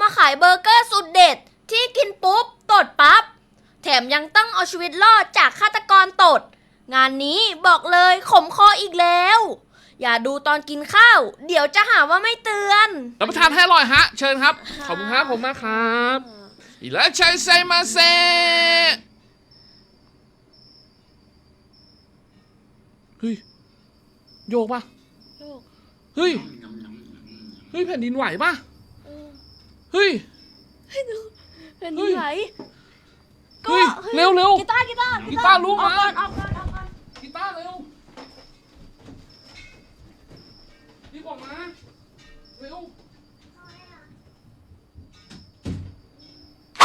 มาขายเบอร์เกอร์สุดเด็ด ที่กินปุ๊บ ตดปั๊บ แถมยังต้องเอาชีวิตรอดจากฆาตกรตด งานนี้บอกเลยขมคออีกแล้ว อย่าดูตอนกินข้าว เดี๋ยวจะหาว่าไม่เตือน รับประทานให้อร่อยฮะ เชิญครับ ขอบคุณครับผมมากครับอีแล้วชัยไซมาเซเฮ้ย โยกปะโยก เฮ้ย เฮ้ย แผ่นดินไหวปะ เฮ้ยเป็นยังไงเฮ้ยเร็วเร็วกีตาร์กีตาร์กีตาร์ลุกออกมาก่อนออกก่อนออกก่อนกีตาร์เร็วรีบออกมาเร็ว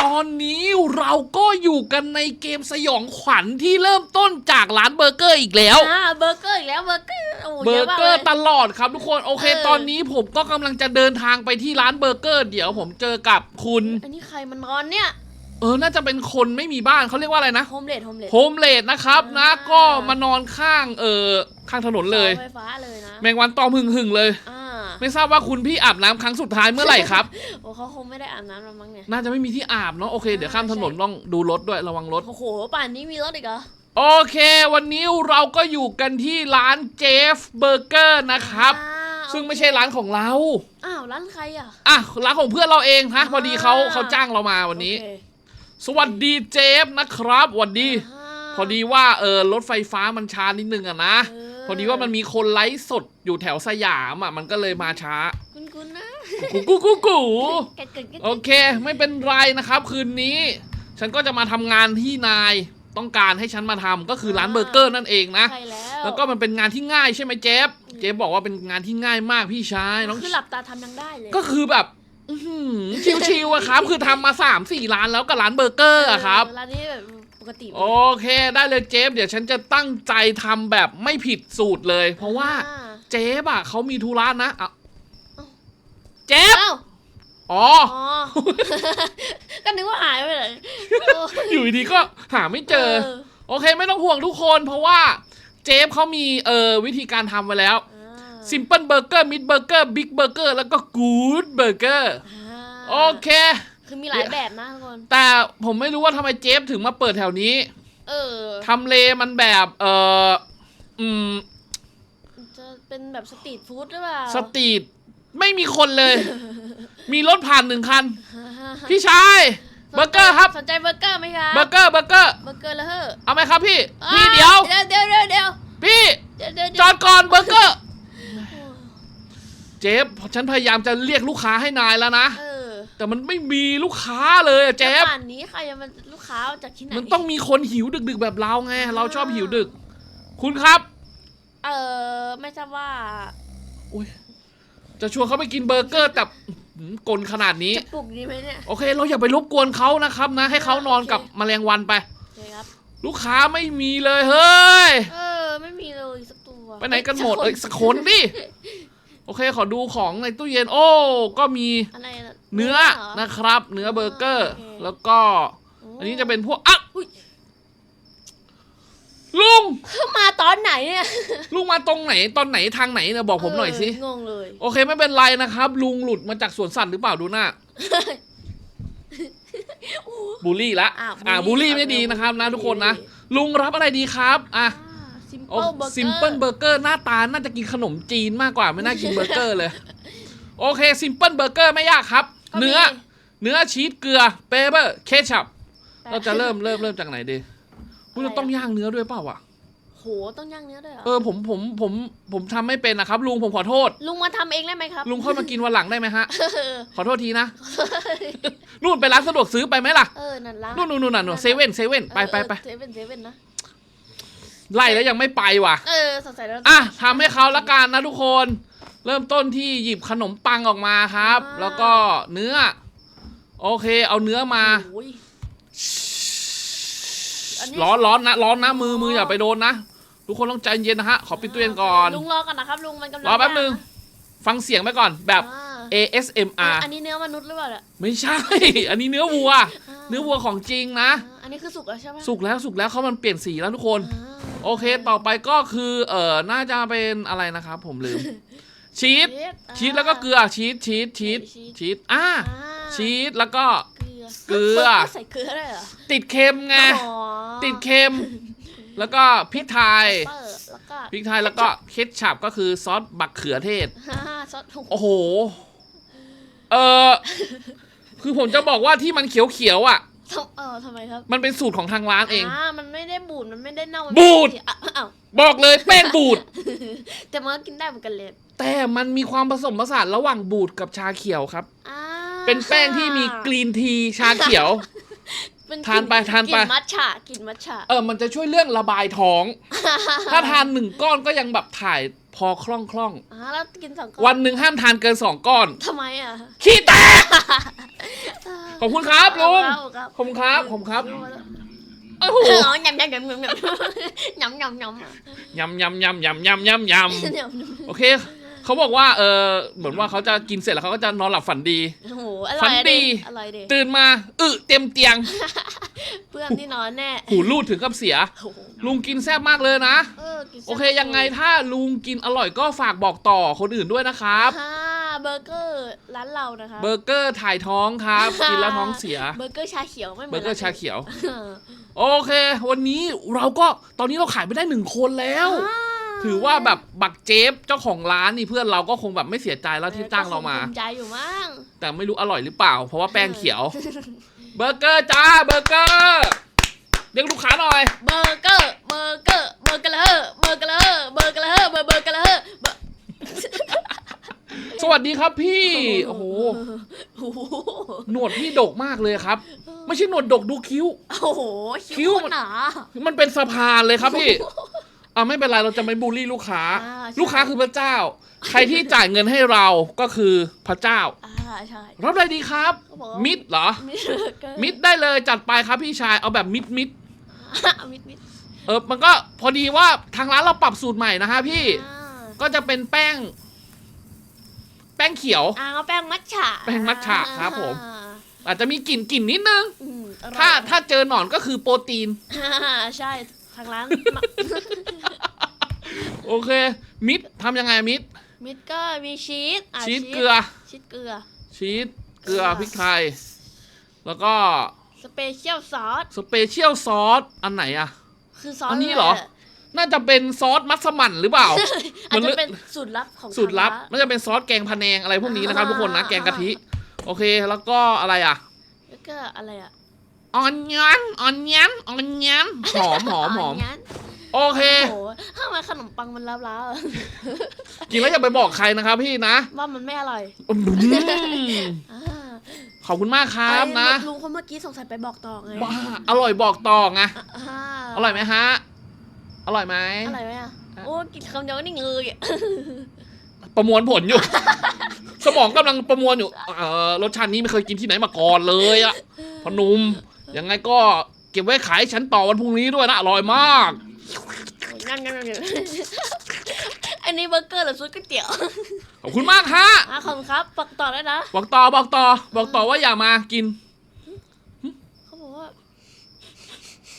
ตอนนี้เราก็อยู่กันในเกมสยองขวัญที่เริ่มต้นจากร้านเบอร์เกอร์อีกแล้ว อ่าเบอร์เกอร์อีกแล้วเบอร์เกอร์โอ้โหเบอเยอะร์มากเกเลอยร์ตลอดครับทุกคนโอเค เออ ตอนนี้ผมก็กำลังจะเดินทางไปที่ร้านเบอร์เกอร์ เดี๋ยวผมเจอกับคุณ อันนี้ใครมันนอนเนี่ยเออน่าจะเป็นคนไม่มีบ้านเขาเรียกว่าอะไรนะโฮมเลดโฮมเลด โฮมเลดนะครับนะ อ่า ก็มานอนข้างเออข้างถนนเลย ไฟฟ้าเลยนะแมงวันตอมหึงหึงๆเลย อ่า ไม่ทราบว่าคุณพี่อาบน้ำครั้งสุดท้ายเมื่อไหร่ครับ โอ้เขาคงไม่ได้อาบน้ำแล้วมั้งเนี่ย น่าจะไม่มีที่อาบเนาะโอเคเดี๋ยวข้ามถนนใช่ต้องดูรถด้วยระวังรถ โอ้โห ป่านนี้มีรถอีกเหรอ โอเค วันนี้เราก็อยู่กันที่ร้านเจฟเบอร์เกอร์นะครับอ่าซึ่งโอเคไม่ใช่ร้านของเรา อ้าว ร้านใครอะ อะร้านของเพื่อนเราเองฮะอ่า พอดีเขาเขาจ้างเรามาวันนี้ โอเคสวัสดีเจฟนะครับสวัสดีาพอดีว่าเออรถไฟฟ้ามันช้านิดนึงอะนะ เพอดีว่ามันมีคนไลฟ์สดอยู่แถวสยามอะ มันก็เลยมาช้า คุณคุณนะกูกูกูกูแกเกิดโอเค ไม่เป็นไรนะครับ คืนนี้ ฉันก็จะมาทำงานที่นายต้องการให้ฉันมาทำก็คือร้านเบอร์เกอร์นั่นเองนะ ใช่แล้วแล้วก็มันเป็นงานที่ง่ายใช่ไหมเจฟ เจฟบอกว่าเป็นงานที่ง่ายมากพี่ชายน้อง คือหลับตาทำยังได้เลย ก็คือแบบ อื้อหือชิวๆอะครับ คือทำมา3ามสี่ร้านแล้วกับร้านเบอร์เกอร์อะครับ เออร้านนี้แบบป กติโอเคได้เลยเจฟเดี๋ยวฉันจะตั้งใจทำแบบไม่ผิดสูตรเลย เพราะว่าอ่เจฟอะเขามีธุระนะอะเอ้าเจฟอ้าวอ๋ออ๋อ ก็นึกว่าหายไปเลยอยู่ดีๆก็หาไม่เจอ โอเคไม่ต้องห่วงทุกคนเพราะว่าเจฟเขามีเอ่อวิธีการทำไว้แล้วซิมเ l ิลเบอร์เกอร์มิดเบอร์เกอร์บิ๊กเบอร์เกอร์แล้วก็กูดเบอร์เกอร์อ่าโอเค คือมีหลายแบบนะทุกคน แต่ผมไม่รู้ว่าทำไมเจฟถึงมาเปิดแถวนี้เออ ทำเลมันแบบเอ่ออืมจะเป็นแบบสตรีทฟู้ดหรือเปล่าสตรีทไม่มีคนเลย มีรถผ่านหนึ่งคัน พี่ชายเบอร์เกอร์ครับสนใจเบอร์เกอร์ไหมครับเบอร์เกอร์เบอร์เกอร์เบอร์เกอร์แล้วเหอะเอาไหมครับพี่พี่เดี๋ยวเดี๋ยวเดี๋ยวเดี๋ยวเดี๋ยวพี่เดี๋ยวเดี๋ยวจอดก่อนเบอร์เกอร์เจฟฉันพยายามจะเรียกลูกค้าให้นายแล้วนะเออ แต่มันไม่มีลูกค้าเลยอะเจฟแล้วป่านนี้ใครจะมาลูกค้าจากที่ไหนมันต้องมีคนหิวดึก ๆ แบบเราไง เราชอบหิวดึก คุณครับ เออไม่ทราบว่าอุ๊ยจะชวนเขาไปกินเบอร์เกอร์แต่อื้อหือกลขนาดนี้ จะปลุกดีไหมเนี่ย โอเค เราอย่าไปรบกวนเขานะครับนะ ให้เขานอนกับโอเคแมลงวันไป โอเคครับ ลูกค้าไม่มีเลยเฮ้ย เออ ไม่มีเลยสักตัวไปไหนกันหมดเอ้ยสักคนดิ โอเค ขอดูของในตู้เย็น โอ้ ก็มีอะไระ เนื้อหรนะครับ เนื้อเบอร์เกอร์โอเคแล้วก็โอันนี้จะเป็นพวกอะอุ๊ยลุงเข้ามาตอนไหนเนี่ยลุงมาตรงไหนตอนไหนทางไหนเนี่ยบอกผมหน่อยสิเงงเลย โอเคไม่เป็นไรนะครับ ลุงหลุดมาจากสวนสัตว์หรือเปล่าดูหน้าบูลลี่ละอะอ่าบูบูลลลี่ลี่ไม่ดีนะครับนะบูลลี่ทุกคนนะ ลุงรับอะไรดีครับ อะซิมโอ้เปิลเบอร์เกอร์ซิมเปิลเบอร์เกอร์หน้าตาน่าจะกินขนมจีนมากกว่าไม่น่ากินเบอร์เกอร์เลย โอเคซิมเปิลเบอร์เกอร์ไม่ยากครับ เนื้อ เนื้อชีสเกลือเปเปอร์เคชัพเราจะเริ่มเริ่มเริ่มจากไหนดีอุ๊ยเราต้องย่างเนื้อด้วยเปล่าวะโหต้องย่างเนื้อด้วยเหรอเออผมผมผมผมทำไม่เป็นนะครับ ลุงผมขอโทษ ลุงมาทำเองได้ไหมครับลุงค่อยมากินวันหลังได้ไหมฮะ เออขอโทษทีนะนู่นไปร้านสะดวกซื้อไปไหมล่ะเออนั่นละนู่นนู่นนู่นน่ะเซเว่นเซเว่นไปไปไปเซเว่นเซเว่นนะไล่แล้วยังไม่ไปว่ะ เออสงสัยแล้วอะทำให้เขาละกันนะทุกคน เริ่มต้นที่หยิบขนมปังออกมาครับแล้วก็เนื้อ โอเค เอาเนื้อมา โอ้ยอันนี้ร้อนร้อนนะร้อนนะมือมืออย่าไปโดนนะ ทุกคนต้องใจเย็นนะฮะ ขอปิดตู้เย็นก่อน ลุงรอก่อนนะครับลุงมันกำลังรอแป๊บนึงฟังเสียงไปก่อนแบบ อ่า ASMR อันนี้เนื้อมนุษย์หรือเปล่าเนี่ยไม่ใช่ อันนี้เนื้อวัวเนื้อวัวของจริงนะ อ่าอันนี้คือสุกแล้วใช่ไหมสุกแล้วสุกแล้วเขามันเปลี่ยนสีแล้วทุกคนอ่าโอเค ต่อไปก็คือ เอ่อ น่าจะเป็นอะไรนะครับ ผมลืม ชีสชีสชีสแล้วก็เกลือชีสชีสชีสชีสชีสอ่าอ่าชีสแล้วก็เกลือเกลือใส่เกลือได้เหรอติดเค็มไงอ๋อติดเค็ม แล้วก็พริกไทยเปอร์แล้วก็พริกไทยแล้วก็เคชชัพก็คือซอสบักเขือเทศฮ่าซอสโอ้โหเออคือผมจะบอกว่าที่มันเขียวๆอะทำเออทำไมครับมันเป็นสูตรของทางร้านเองอ่ามันไม่ได้บูดมันไม่ได้เน่ามันบูดไม่ไอ้าวบอกเลยแป้งบูดแต่มันก็กินได้เหมือนกันเลย แต่มันมีความผสมผสานระหว่างบูดกับชาเขียวครับ อ่าเป็นแป้งที่มีกรีนทีชาเขียว เป็นทานไปทานไปกลิ่มัทฉะกลิ่นมัทฉะเออมันจะช่วยเรื่องระบายท้อง ถ้าทานหนึ่งก้อนก็ยังแบบถ่ายพอคล่องคล่องอ่าแล้วกินสองก้อๆวันหนึ่งห้ามทานเกินสองก้อน ทำไมอะ ขี้แตก ขอบคุณครับลุงครับ ขอบคุณครับขอบคุณครับลุงโอ้โหอ๋อยำยำยำยำยำยำยำยำยำยำยำยำยำยำยยำำโอเค เขาบอกว่าเออเหมือนว่าเขาจะกินเสร็จแล้วเขาก็จะนอนหลับฝันดี โอ้โหอร่อยฝันดี อร่อยดิตื่นมาอึเต็มเตียง เพื่อนที่นอนแน่หูรูดถึงกับเสีย โอ้โหลุงกินแซ่บมากเลยนะ เออกินแซ่บโอเคยังไงถ้าลุงกินอร่อยก็ฝากบอกต่อคนอื่นด้วยนะครับ ค่ะเบอร์เกอร์ร้านเรานะคะ เบอร์เกอร์ถ่ายท้องครับ กินแล้วท้องเสีย เบอร์เกอร์ชาเขียวไม่เหมืเบออนร์เกอร์ชาเขียวเออโอเค วันนี้เราก็ตอนนี้เราขายไปได้หนึ่งคนแล้ว ถือว่าแบบบักเจฟเจ้าของร้านนี่เพื่อนเราก็คงแบบไม่เสียใจแล้วที่จ้างเรามา ก็คภูใจอยู่มั้งแต่ไม่รู้อร่อยหรือเปล่า เพราะว่าแป้งเขียว เบอร์เกอร์จ้าเบอร์เกอร์เรียกลูกค้าหน่อย เบอร์เกอร์เบอร์เกอร์เบอร์เกอร์เบอร์เกอร์เบอร์เกอร์เบอร์เบอร์เกอร์เบอร์สวัสดีครับพี่โอ้โหโอ้โหหนวดพี่ดกมากเลยครับ ไม่ใช่หนวดดกดูคิ้วโอ้โหคิ้คิ้ววหนา มันเป็นสะพานเลยครับพี่ อ่าไม่เป็นไรเราจะไม่บูลลี่ลูกค้า อ่าใช่ ลูกค้าคือพระเจ้า ใครที่จ่ายเงินให้เราก็คือพระเจ้า อ่าใช่ รับอะไรดีครับ เขาบอกว่ามิดเหรอ มิดเบอร์เกอร์มิดได้เลยจัดไปครับพี่ชายเอาแบบมิดมิดมิดมิดเออมันก็พอดีว่าทางร้านเราปรับสูตรใหม่นะฮะพี่ อ่าก็จะเป็นแป้ง แป้งเขียว อ่าเอาแป้งมัทฉะแป้งมัทฉะครับผม อ่าอาจจะมีกลิ่นกลิ่นนิดนึง อืมอร่อยถ้าถ้าเจอหนอนก็คือโปรตีน อ่าใช่ ทางร้านโอเค มิดทำยังไงมิด มิดก็มีชีสอะชีสเกลือ ชีสเกลือ ชีสเกลือพริกไทย แล้วก็สเปเชียลซอสสเปเชียลซอสอันไหนอะ คือซอสอันนี้เหรอ น่าจะเป็นซอสมัสมั่นหรือเปล่า อาจมัจะเป็นสูตรลับของสูตรลับทางานน่าจะเป็นซอสแกงพะแนงอะไรพวกนี้นะครับอ่าทุกคนนะแกงกะทิ โอเคแล้วก็อะไรอะ แล้วก็อะไรอะ ออนยันออนยันออนยันหอมหอมหอมงั้นโอเค โอ้โหทำไมขนมปังมันล้าวๆอะกินแล้วอย่าไปบอกใครนะครับพี่นะว่ามันไม่อร่อยอืมอ่าขอบคุณมากครับนะไอ้ลุงคนเมื่อกี้สงสัยไปบอกต่อไงบ้าอร่อยบอกต่อไงอ่าอร่อยไหมฮะ อร่อยไหม อร่อยไหมอะอะโอ้กินคำเดียวนี่เงยอะประมวลผลอยู่ สมองกำลังประมวลอยู่ เออรสชาตินี้ไม่เคยกินที่ไหนมาก่อนเลยอะพอหนุม ยังไงก็เก็บไว้ขายให้ฉันต่อวันพรุ่งนี้ด้วยนะอร่อยมากงั้นงั้นงั้นอันนี้เบอร์เกอร์หรือซุปก๋วยเตี๋ยวขอบคุณมากฮะ อะขอบคุณครับปักต่อได้นะ บอกต่อบอกต่อ บอกต่อว่าอย่ามากิน เขาบอกว่า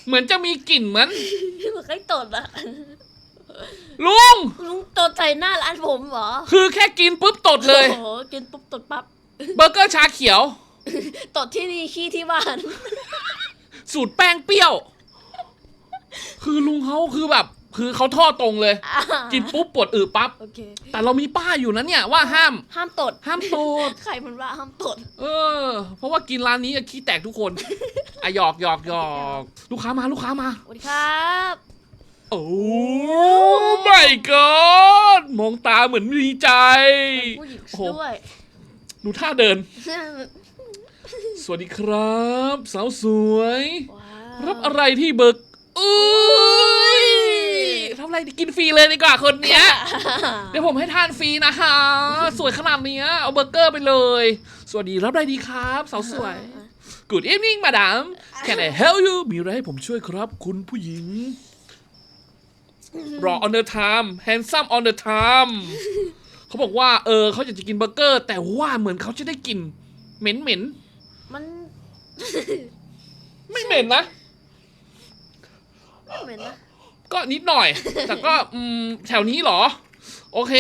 เหมือนจะมีกลิ่นเหมือน เหมือนใครตดอะลุง ลุงตดใส่หน้าร้านผมเหรอคือแค่กินปุ๊บตดเลย โอ้โหกินปุ๊บตดปั๊บ เบอร์เกอร์ชาเขียว ตดที่นี่ขี้ที่บ้าน สูตรแป้งเปรี้ยว คือลุงเขาคือแบบ คือเขาทอดตรงเลยอ่ากินปุ๊บปวดอือปั๊บ โอเค แต่เรามีป้ายอยู่นะเนี่ยว่าห้าม ห้ามตด ห้ามตด ใครมันว่าห้ามตด เออ เพราะว่ากินร้านนี้อะขี้แตกทุกคนอะหยอกหยอกหยอกลูกค้ามาลูกค้ามา สวัสดีครับ โอ้ไม่ก็มองตาเหมือนมีใจเป็นผู้หญิงโอ้โห ด้วย ดูท่าเดิน สวัสดีครับ สาวสวยว้าวรับอะไรที่เบิกอุ้ยทำอะไรดีกินฟรีเลยดีกว่าคนเนี้ย เดี๋ยวผมให้ทานฟรีนะคะ สวยขนาดเนี้ยเอาเบอร์เกอร์ไปเลย สวัสดีรับอะไรดีครับ สาวสวย Good evening madam Can I help you มีอะไรให้ผมช่วยครับ คุณผู้หญิง รอ on the time handsome on the time เขาบอกว่า เออเขาอยากจะกินเบอร์เกอร์ แต่ว่าเหมือนเขาจะได้กลิ่นเหม็นเหม็น มันๆไม่เหม็นนะ ไม่เหม็นนะ ก็นิดหน่อย แต่ก็อืมแถวนี้เหรอ โอเค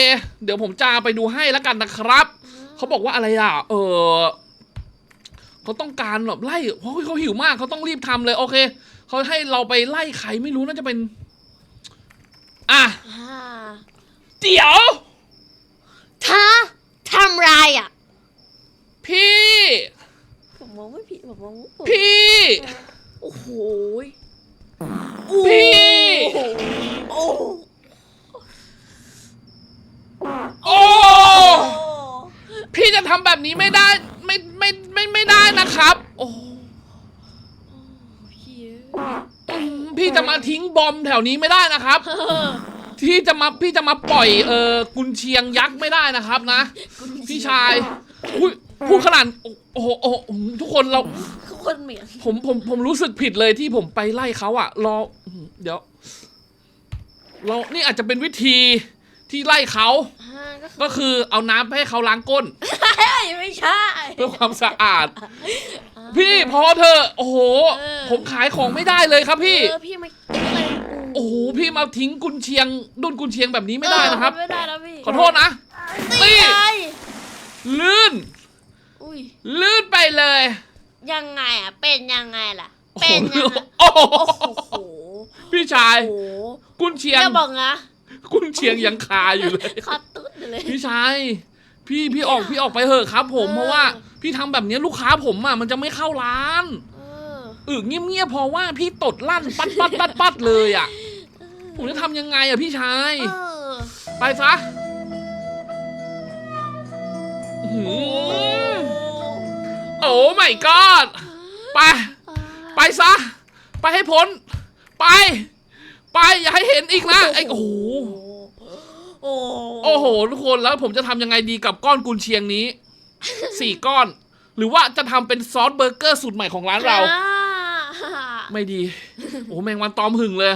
เดี๋ยวผมจะไปดูให้แล้วกันนะครับ เขาบอกว่าอะไรอะ เออเขาต้องการแบบไล่เพราะเขาหิวมากเขาต้องรีบทำเลย โอเคเขาให้เราไปไล่ใครไม่รู้น่าจะเป็น อะอ่าเดี๋ยวถ้าทำไรอะ พี่ผ มมองไม่ผิดผมมองไม่ผิดพี่โอ้โหพี่ โอ้โหโอ้ พี่จะทำแบบนี้ไม่ได้ ไม่ไม่ไม่ไม่ได้นะครับ โอ้พี่อืมพี่จะมาทิ้งบอมแถวนี้ไม่ได้นะครับ ที่จะมาพี่จะมาปล่อยเออกุนเชียงยักษ์ไม่ได้นะครับนะพี่ชายอุ้ยพูดขนาดโอ้โห โอ้โหโอ้โหทุกคนเราคนเหมียนผมผมผมรู้สึกผิดเลยที่ผมไปไล่เขาอะรออื้อหือเดี๋ยว เรานี่อาจจะเป็นวิธีที่ไล่เขาอ่าก็คือก็คือเอาน้ำไปให้เขาล้างก้น เฮ้ยไม่ใช่ เพื่อความสะอาด พี่พอเธอะโอ้โห เออ ผมขายของไม่ได้เลยครับพี่ เออพี่ไม่อะไรโอ้โหพี่มาทิ้งกุนเชียงดุนกุนเชียงแบบนี้ไม่ได้นะครับ เออไม่ได้แล้วพี่ขอโทษนะ ตีนี่ไงลื่น อุ้ยลื่นไปเลย ยังไงอะ เป็นยังไงล่ะโอ้เป็นโหยังไงโอ้โหโอ้โหพี่ชาย โอ้โหกุนเชียง อย่าบอกนะกุนเชียงยังคาอยู่เลยคอตุ๊ดอยู่เลย พี่ชาย พี่พี่ออกพี่ออกไปเถอะครับ ผมเออเพราะว่า พี่ทำแบบนี้ลูกค้าผมอะมันจะไม่เข้าร้านเอออึเงียบๆเพราะว่าพี่ตดลั่นปัดปัดปัดปัดเลยอะ ผมจะทำยังไงอะพี่ชายเออไปซะอื้อหือ โอ้ไม่กอดไป ไปซะ ไปให้พ้น ไป ไปอย่าให้เห็นอีกนะไอ้โอ้โหโอ้โหโอ้โหทุกคนแล้วผมจะทำยังไงดีกับก้อนกุนเชียงนี้สี่ก้อน หรือว่าจะทำเป็นซอสเบอร์เกอร์สูตรใหม่ของร้านเราอ่ไม่ดี โอ้แมงวันตอมหึงเลย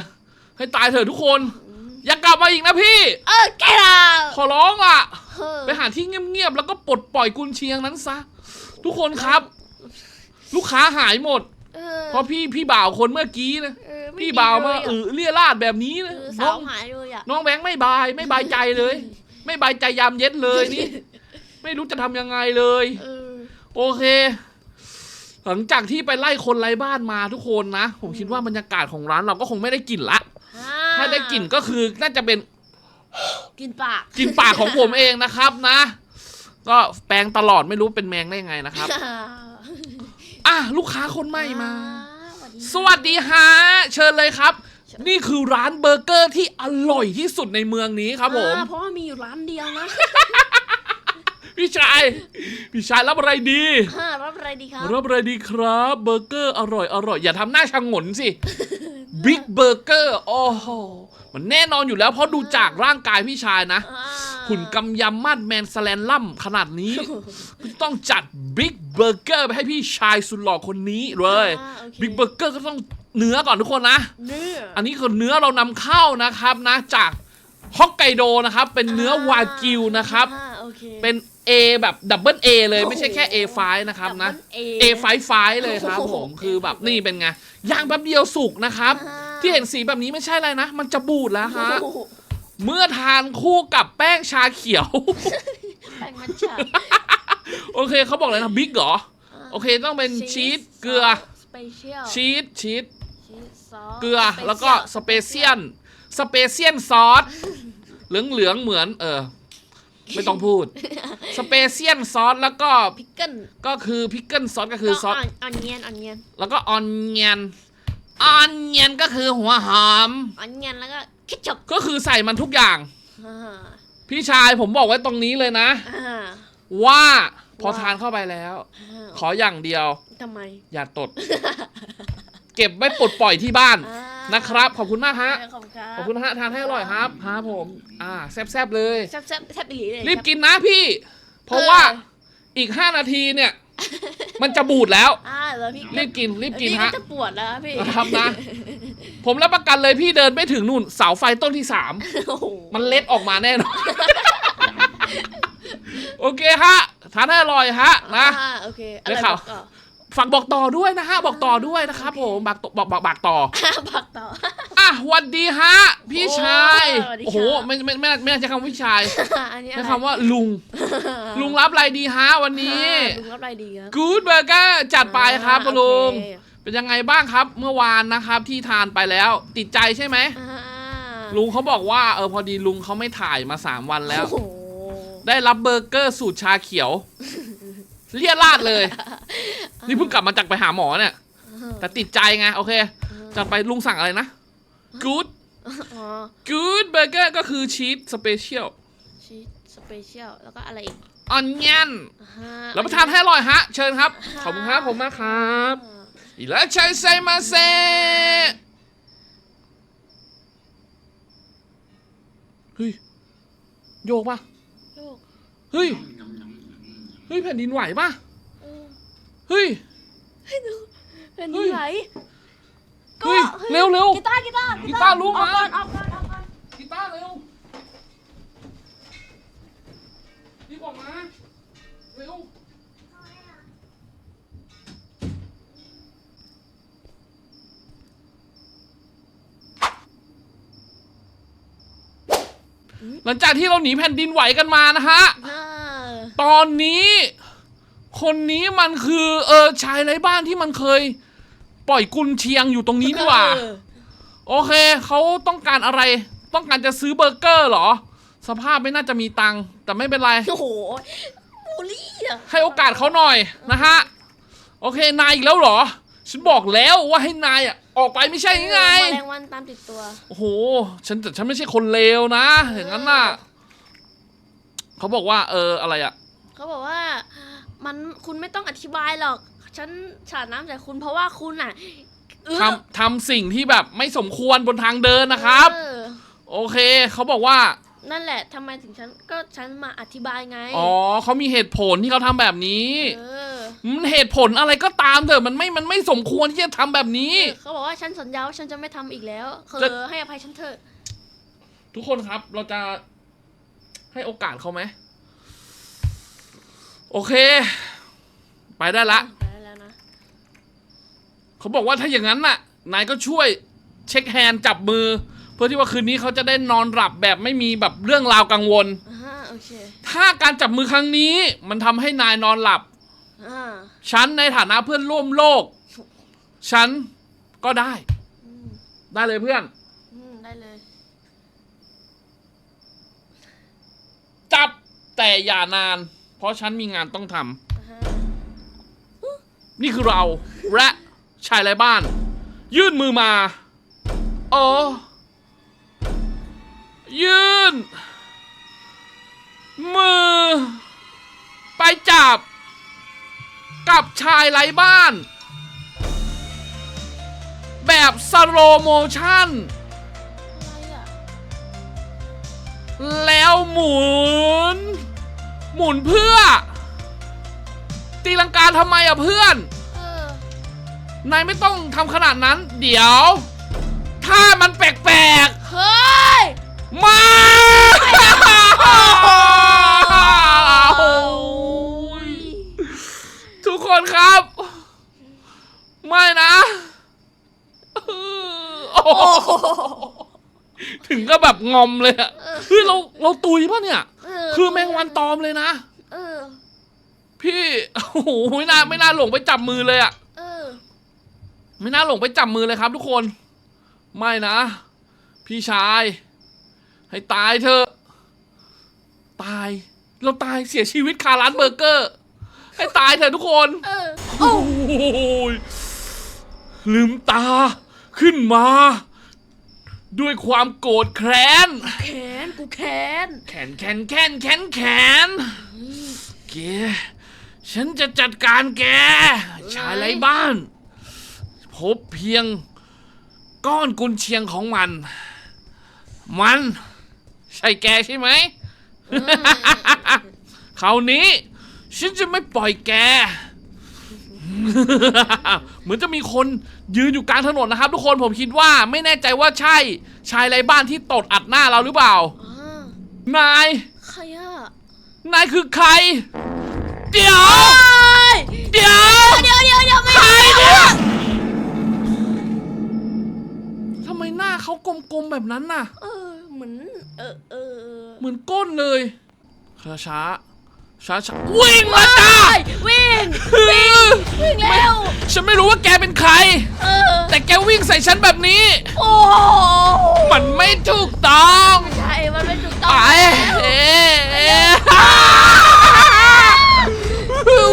ให้ตายเถอะทุกคน อย่ากลับมาอีกนะพี่ เออแกล่ะขอร้องล่ะเออไปหาที่เงียบๆแล้วก็ปลดปล่อยกุนเชียงนั้นซะ ทุกคนครับ ลูกค้าหายหมด เออเพราะพี่พี่บ่าวคนเมื่อกี้นะ เออไม่พี่ดีบ่าวมาเลยะเออเลี่ยราดแบบนี้เอนะอน้สาอวงหายเลยอะน้องแบงค์ไม่บายไม่บายใจเลย ไม่บายใจยามเย็ดเลยนี่ ไม่รู้จะทำยังไงเลย เออ โอเค หลังจากที่ไปไล่คนไร้บ้านมาทุกคนนะ ผมคิดว่าบรรยากาศของร้านเราก็คงไม่ได้กลิ่นละ อ่ถ้าได้กลิ่นก็คือน่าจะเป็นกินปาก กลิ่นปากของผมเองนะครับนะ ก็แปรงตลอดไม่รู้เป็นแมงได้ยังไงนะครับ อะลูกค้าคนใหม่มา สวัสดีฮะเชิญเลยครับ นี่คือร้านเบอร์เกอร์ที่อร่อยที่สุดในเมืองนี้ครับผม อ่าเพราะว่ามีอยู่ร้านเดียวนะ พี่ชาย พี่ชายรับอะไรดี อ่ารับอะไรดีครับรับอะไรดีครับ เบอร์เกอร์อร่อยอร่อยอย่าทำหน้าชะงนสิ บิ๊กเบอร์เกอร์โอ้โห มันแน่นอนอยู่แล้วเพราะดูจากร่างกายพี่ชายนะอ่าหุ่นกำยำมาดแมนสแลนล่ำขนาดนี้ ต้องจัดบิ๊กเบอร์เกอร์ไปให้พี่ชายสุดหล่อคนนี้เลยอ่าโอเคบิ๊กเบอร์เกอร์ก็ต้องเนื้อก่อนทุกคนนะเนื้ออันนี้คือเนื้อเรานำเข้านะครับนะจากฮอกไกโดนะครับ เป็นเนื้อวากิวนะครับอ่าโอเคเป็น A แบบดับเบิล A เลยไม่ใช่แค่ A5 นะครับนะเอ A5 ไฟเลยครับผมคือแบบนี่เป็นไงย่างแป๊บเดียวสุกนะครับ ที่เห็นสีแบบนี้ไม่ใช่อะไรนะ มันจะบูดแล้วฮะ เมื่อทานคู่กับแป้งชาเขียว แป้งมัทฉะโอเคเขาบอกเลยนะบิ๊กเหรอโอเคต้องเป็นชีสเกลือ สเปเชียลชีสชีสชีสซอสเกลือแล้วก็สเปเซียนสเปเซียนซอสเหลืองเหลืองๆเหมือน เออ ไม่ต้องพูดสเปเซียนซอสแล้วก็พิกเกิลก็คือพิกเกิลซอสก็คือซอสออนเนียนออนเนียนแล้วก็ออนเนียน ออนเนียนก็คือหัวหอมออนเนียนแล้วก็คิดจบก็คือใส่มันทุกอย่าง อ่าพี่ชายผมบอกไว้ตรงนี้เลยนะ อ่า ว่าพอว่า ทานเข้าไปแล้ว อ่าขออย่างเดียว ทำไมอย่าตด เก็บไว้ปลดปล่อยที่บ้านอ่านะครับ ขอบคุณมากฮะ ขอบคุณครับขอบคุณนะฮะทานให้อร่อยครับครับผม อ่าแซ่บๆเลย แซ่บแซ่บแซ่บอีหลีเลยรีบกินนะพี่ เพราะว่าอีก 5 นาทีเนี่ย มันจะบูดแล้ว อ่าแล้วพี่รีบกินรีบกินพี่ฮะจะปวดแล้วพี่ครับนะ ผมรับประกันเลยพี่เดินไม่ถึงนู่นเสาไฟต้นที่3โอ้โหมันเล็ดออกมาแน่นอน โอเคฮะทานให้อร่อยฮะนะ อ่าโอเคได้ข่าวก็ฝากบอกต่อด้วยนะฮะ บอกต่อด้วยนะครับผมบอกต่อบอกบอกบอกต่อบักต่อ อะหวัดดีฮะ พี่ชาย โอ้สวัสดีโอ้โหครับไม่ไม่ไม่น่าไม่น่าใช้คำว่าพี่ชายอันนี้อะใช้ไรคำว่าลุง ลุงรับอะไรดีฮะวันนี้อ่าลุงรับอะไรดีครับกูดเบอร์เกอร์จัดไปครับอ่าคุณลุงโอเคเป็นยังไงบ้างครับเมื่อวานนะครับที่ทานไปแล้วติดใจใช่ไหมอ่าลุงเขาบอกว่าเออพอดีลุงเขาไม่ถ่ายมาสามวันแล้วโอ้โหได้รับเบอร์เกอร์สูตรชาเขียว เลี่ยราดเลย นี่เพิ่งกลับมาจากไปหาหมอเนี่ย แต่ติดใจไงโอเคจัดไปลุงสั่งอะไรนะ Good อ๋อ Good Burger ก็คือชีสสเปเชียลชีสส เปเชียลแล้วก็อะไรอีกออนเนียนอ่ารับประทานให้อร่อยฮะ เชิญครับ ขอบคุณครับผมมากครับ อ่าอีแล้วใช้ไซมาเซเฮ้ย โยกปะโยกเฮ้ย เฮ้ย แผ่นดินไหวปะเออเฮ้ยเป็นที่ไหนเฮ้ยเร็วเร็วกีตาร์กีตาร์กีตาร์ลุกเอามา ก่อนเอาก่อนเอาก่อน กีตาร์เร็ว รีบออกมาเร็วหลังจากที่เราหนีแผ่นดินไหวกันมานะฮะอ่าตอนนี้ คนนี้มันคือเออชายไร้บ้านที่มันเคย ปล่อยกุนเชียงอยู่ตรงนี้นี่หว่า เออโอเค เขาต้องการอะไร ต้องการจะซื้อเบอร์เกอร์เหรอ สภาพไม่น่าจะมีตังค์แต่ไม่เป็นไร โอ้โหบูลลี่อะให้โอกาสเขาหน่อยนะฮะ โอเคนายอีกแล้วเหรอ ฉันบอกแล้วว่าให้นายอะออกไปไม่ใช่ไงแมลงวันตามติดตัว โอ้โห ฉันแต่ฉันไม่ใช่คนเลวนะอย่างนั้นน่ะ เขาบอกว่าเอออะไรอะ เขาบอกว่า มันคุณไม่ต้องอธิบายหรอก ฉันฉาดน้ำใส่คุณเพราะว่าคุณอะเอื้อทำทำสิ่งที่แบบไม่สมควรบนทางเดินนะครับ เออโอเค เขาบอกว่า นั่นแหละทำไมถึงฉันก็ฉันมาอธิบายไงอ๋อเขามีเหตุผลที่เขาทำแบบนี้เออมันเหตุผลอะไรก็ตามเถอะมันไม่มันไม่สมควรที่จะทำแบบนี้ เขาบอกว่าฉันสัญญาว่าฉันจะไม่ทำอีกแล้วเอจะ อให้อภัยฉันเถอะทุกคนครับเราจะให้โอกาสเขาไหมโอเค ไปได้ละ ไปได้แล้วนะเขาบอกว่าถ้าอย่างนั้นน่ะ นายก็ช่วยเช็คแฮนด์จับมือ เพื่อที่ว่าคืนนี้เขาจะได้นอนหลับแบบไม่มีแบบเรื่องราวกังวล อ่าโอเคถ้าการจับมือครั้งนี้มันทำให้นายนอนหลับ อ่าฉันในฐานะเพื่อนร่วมโลก ฉันก็ได้ อืมได้เลยเพื่อน อืมได้เลยจับแต่อย่านาน เพราะฉันมีงานต้องทำ อ่าฮะนี่คือเราและชายไร้บ้าน ยื่นมือมาโอ้ ยื่นมือ ไปจับ กับชายไร้บ้าน แบบสโลโมชั่นอะไรอะแล้วหมุน หมุนเพื่อ ตีลังกาทำไมอะเพื่อนเออนายไม่ต้องทำขนาดนั้น เดี๋ยว ถ้ามันแปลกเฮ้ยๆ มาโอ้ยทุกคนครับ ไม่นะโอ้โหถึงก็แบบงอมเลยอะเฮ้ยเราเราตุยป่ะเนี่ยเคือแมงวันตอมเลยนะเออพี่โอ้โหไม่น่าไม่น่าหลงไปจับมือเลยอะเออไม่น่าหลงไปจับมือเลยครับ ทุกคน ไม่นะ พี่ชาย ให้ตายเถอะ ตาย เราตายเสียชีวิตคาร้านเบอร์เกอร์ ให้ตายเถอะทุกคนเออโอ้ยลืมตาขึ้นมา ด้วยความโกรธแค้น แขนกูแขนแขนแขนแขนแขนแขนแกฉันจะจัดการแก ชายไร้บ้าน พบเพียงก้อนกุนเชียงของมัน มัน ใช่แกใช่ไหม คราวนี้ ฉันจะไม่ปล่อยแก เหมือนจะมีคนยืนอยู่กลางถนนนะครับ ทุกคนผมคิดว่าไม่แน่ใจว่าใช่ชายไรบ้านที่ตดอัดหน้าเราหรือเปล่านาย ใครอะนายคือใคร เดี๋ยว เดี๋ยว เดี๋ยวเดี๋ยวเดี๋ยวไม่ใช่ทำไมหน้าเขากลมๆแบบนั้นน่ะ เออ เหมือนเออเออเออเหมือนก้นเลยช้าช้าช้าช้าวิ่งมาจ้าวิ่งวิ่งวิ่งเร็วฉันไม่รู้ว่าแกเป็นใครเออแต่แกวิ่งใส่ฉันแบบนี้ โอ้มันไม่ถูกต้องใช่มันไม่ถูกต้องไปเอ๊ะเอ๊ะ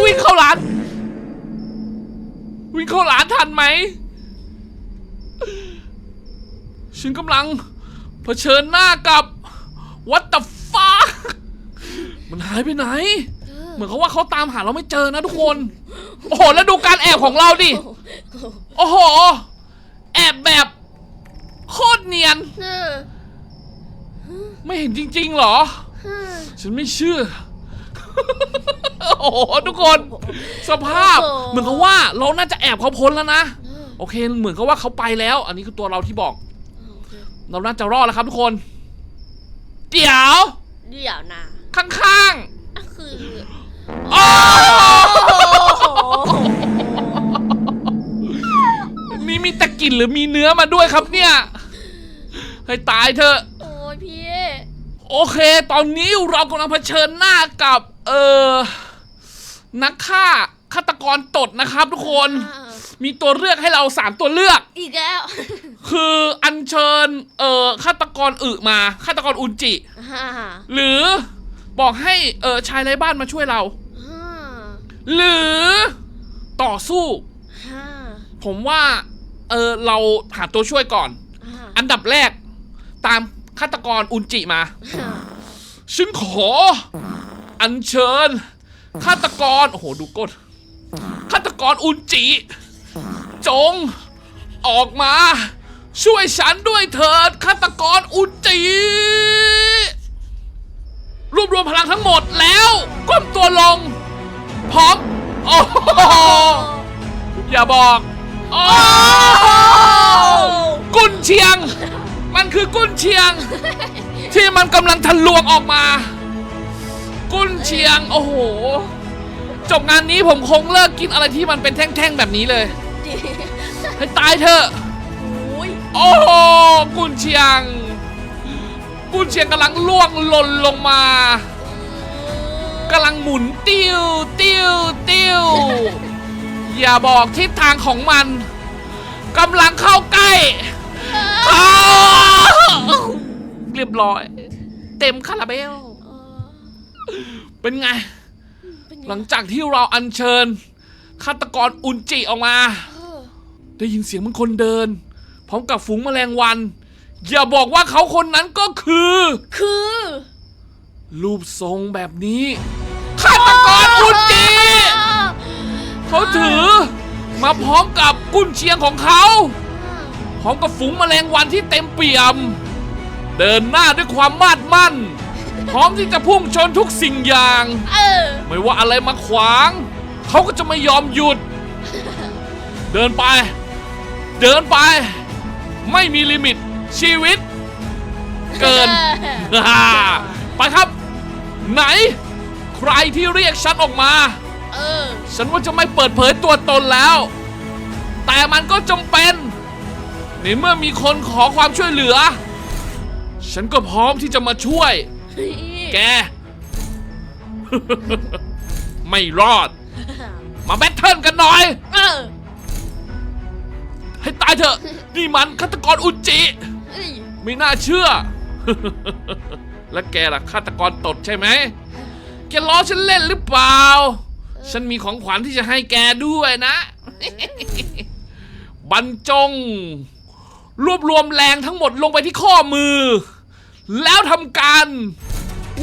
วิ่งเข้าร้าน วิ่งเข้าร้านทันไหมฉันกำลัง เผชิญหน้ากับ What the fuck มันหายไปไหน เหมือนเขาว่าเขาตามหาเราไม่เจอนะทุกคน โอ้โห แล้วดูการแอบของเราดิ โอ้โห แอบแบบโคตรเนียน ไม่เห็นจริงๆหรอ ฉันไม่เชื่อ โอ้โห ทุกคน สภาพ เหมือนกับว่าเราน่าจะแอบเขาพ้นแล้วนะ โอเค เหมือนกับว่าเขาไปแล้ว อันนี้คือตัวเราที่บอก เราน่าจะรอดแล้วครับทุกคน เดี๋ยว เดี๋ยวนะข้างอะคือๆอ๋อโอ้โหนี่มีแตะกลิ่นหรือมีเนื้อมาด้วยครับเนี่ยให้ตายเถอะ โอ้ยพี่โอเค ตอนนี้เรากำลังเผชิญหน้ากับ เออนักฆ่าฆาตกรตดนะครับทุกคน อ่า มีตัวเลือกให้เราสามตัวเลือก อีกแล้ว คืออัญเชิญเอ่อฆาตกรอึมาฆาตกรอุนจิอ่าหรือบอกให้เออชายไร้บ้านมาช่วยเราอ่าหรือต่อสู้อ่าผมว่าเออเราหาตัวช่วยก่อนอ่าอันดับแรกตามฆาตกรอุนจิมาอ่าฉันขอ อัญเชิญฆาตกร โอ้โห ดูก้นฆาตกรอุนจิ จง ออกมา ช่วยฉันด้วยเถิดฆาตกรอุจิรวบรวมพลังทั้งหมดแล้วก้มตัวลง พร้อม โอ้โหอย่าบอกโอ้กุนเชียง มันคือกุนเชียง ที่มันกำลังทะลวงออกมา กุนเชียง โอ้โห จบงานนี้ผมคงเลิกกินอะไรที่มันเป็นแท่งๆแบบนี้เลย ดีให้ตายเถอะ โอ้ยโอ้โหกุนเชียง กุนเชียงกำลังล่วงหล่นลงมากำลังหมุนติ้วติ้วติ้วอย่าบอกทิศทางของมันกำลังเข้าใกล้อ้าวเรียบร้อย เต็มคาราเบล เออเป็นไง เป็นไงหลังจากที่เราอัญเชิญฆาตกรอุนจิออกมาเออ ได้ยินเสียงเหมันคนเดิน พร้อมกับฝูงแมลงวัน อย่าบอกว่าเขาคนนั้นก็คือ คือ รูปทรงแบบนี้ฆาตกรอุนจิเขาถือ มาพร้อมกับกุนเชียงของเขา พร้อมกับฝูงแมลงวันที่เต็มเปี่ยม เดินหน้าด้วยความมาดมั่น พร้อมที่จะพุ่งชนทุกสิ่งอย่าง เออ ไม่ว่าอะไรมาขวาง เขาก็จะไม่ยอมหยุด เดินไป เดินไป ไม่มีลิมิตชีวิต เกิน ไปครับ ไหน ใครที่เรียกฉันออกมา เออ ฉันว่าจะไม่เปิดเผยตัวตนแล้ว แต่มันก็จำเป็น ในเมื่อมีคนขอความช่วยเหลือ ฉันก็พร้อมที่จะมาช่วย แก ไม่รอด มาแบทเทิล เถอะ นี่มันฆาตกรอุจจิ เอ้ยไม่น่าเชื่อ แล้วแกล่ะฆาตกรตดใช่ไหม แกล้อฉันเล่นหรือเปล่า ฉันมีของขวัญที่จะให้แกด้วยนะ บรรจง รวบรวมแรงทั้งหมดลงไปที่ข้อมือ แล้วทำการ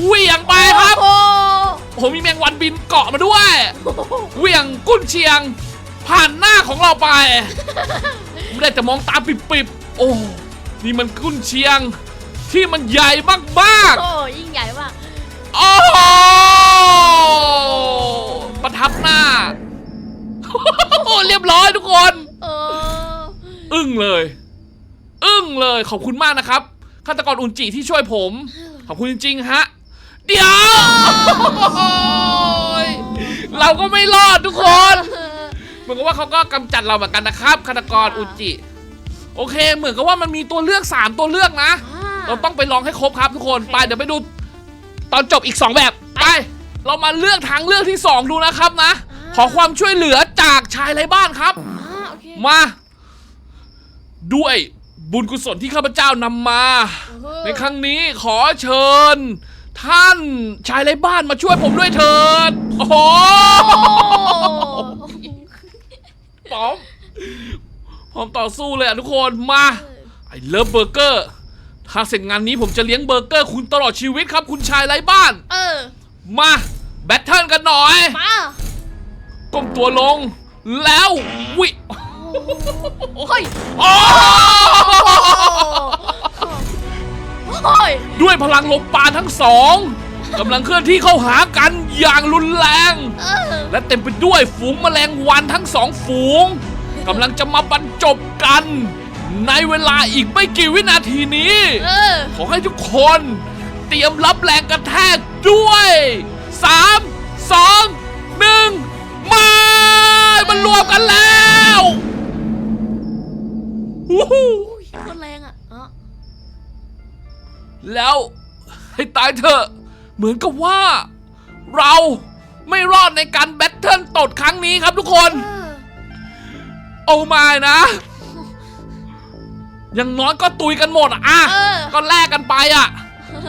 เหวี่ยงไปครับ โอ้โอ้โหมีแมงวันบินเกาะมาด้วยเหวี่ยงกุ้นเชียง ผ่านหน้าของเราไป ไม่ได้แต่มองตาปิบๆ โอ้ นี่มันกุ้นเชียง ที่มันใหญ่มากโอ้ยิ่งใหญ่มากๆโอ้โหประทับหน้าเรียบร้อยทุกคน เอออึ้งเลย อึ้งเลย ขอบคุณมากนะครับฆาตกรอุนจิที่ช่วยผม ขอบคุณจริงๆฮะ เดี๋ยวเราก็ไม่รอดทุกคน เหมือนกับว่าเขาก็กำจัดเราเหมือนกันนะครับฆาตกรอุนจิโอเค เหมือนกับว่ามันมีตัวเลือก 3 ตัวเลือกนะ เราต้องไปลองให้ครบครับทุกคนโอเคไปเดี๋ยวไปดูตอนจบอีก 2 แบบไปเรามาเลือกทางเลือกที่ 2 ดูนะครับนะ ขอความช่วยเหลือจากชายไร้บ้านครับอ่าโอเคมา ด้วยบุญกุศลที่ข้าพเจ้านำมา ในครั้งนี้ขอเชิญ ท่านชายไร้บ้านมาช่วยผมด้วยเถิด โอ้โหโอ้ พร้อม พร้อมต่อสู้เลยอะทุกคนมาไอ้เลิฟเบอร์เกอร์ถ้าเสร็จงานนี้ผมจะเลี้ยงเบอร์เกอร์คุณตลอดชีวิตครับคุณชายไร้บ้าน เออ มาแบทเทิลกันหน่อย มาก้มตัวลง แล้ววิเฮ้ยโอ้โอ้ยด้วยพลังลมปราณทั้งสอง กำลังเคลื่อนที่เข้าหากันอย่างรุนแรง เออและเต็มไปด้วยฝูงแมลงวันทั้งสองฝูงกำลังจะมาบรรจบกัน ในเวลาอีกไม่กี่วินาทีนี้ เออขอให้ทุกคนเตรียมรับแรงกระแทกด้วย 3 2 1 มา มันรวมกันแล้ววู้ฮู้อุ้ยโคนแรงอะอ๋อ แล้วให้ตายเถอะ เหมือนกับว่า เราไม่รอดในการแบทเทิลตดครั้งนี้ครับทุกคน เออโอ้ไม่นะอย่างน้อยก็ตุยกันหมดอะอะ เออ ก็แลกกันไปอะ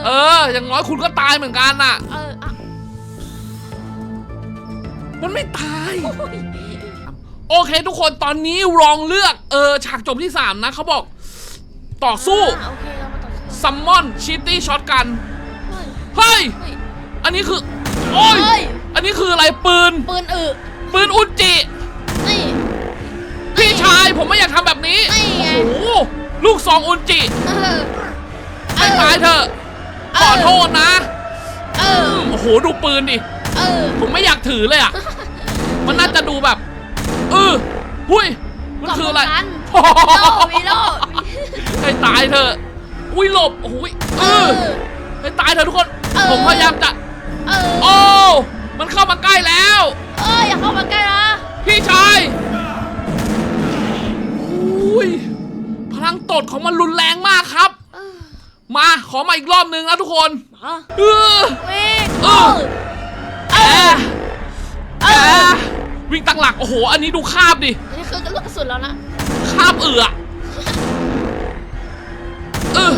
เออ อย่างน้อยคุณก็ตายเหมือนกันอะ เอออะมันไม่ตาย โอ้ยโอเค ทุกคนตอนนี้ลองเลือก เออ ฉากจบที่ 3 นะเขาบอก ต่อสู้ อะโอเคเรามาต่อสู้ซัมมอนชิตตี้ช็อตกัน เฮ้ยเฮ้ยเฮ้ย อันนี้คือ โอ้ยเฮ้ยอันนี้คืออะไรปืน ปืนอึปืนอุจินี่ พี่ชายผมไม่อยากทำแบบนี้นี่ไง โอ้โหลูกซองอุจิเออให้ตายเถอะเออขอโทษนะ เออ โอ้โห ดูปืนดิ เออ ผมไม่อยากถือเลยอะ มันน่าจะดูแบบ เออหุ้ย มันคืออะไรกล่งวีโลวีโลให้ตายเถอะ อุ้ยหลบโอ้ยเอเอออ ให้ตายเถอะทุกคน เออ ผมพยายามจะ เออโอ้ มันเข้ามาใกล้แล้ว เอออย่าเข้ามาใกล้นะพี่ชายอุ้ยพลังตดของมันรุนแรงมากครับ เออมาขอมาอีกรอบนึงนะทุกคนมาเออวิ่งเอเอออแกเอแกอวิ่งตั้งหลัก โอ้โห อันนี้ดูคาบดิ อันนี้คือลูกกระสุนแล้วนะคาบเอือเออ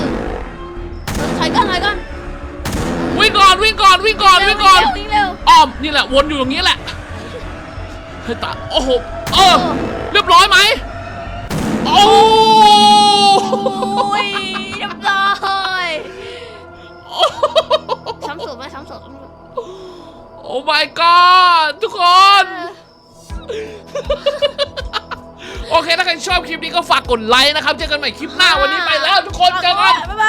ถอยก่อนถอยก่อน วิ่งก่อนวิ่งก่อนวิ่งก่อนวิ่งก่อนเร็ววิ่งเร็วอ้อมนี่แหละวนอยู่อย่างนี้แหละเฮ้ยตาโอ้โหเออโอ้เรียบร้อยไหมโอ้โอ้ยเรียบร้อยช้ำสุดไหมช้ำสุดโอ้ my god ทุกคนโอเค ถ้าใครชอบคลิปนี้ก็ฝากกดไลค์นะครับ เจอกันใหม่คลิปหน้าวันนี้ไปแล้วทุกคนเจอกัน บ๊ายบ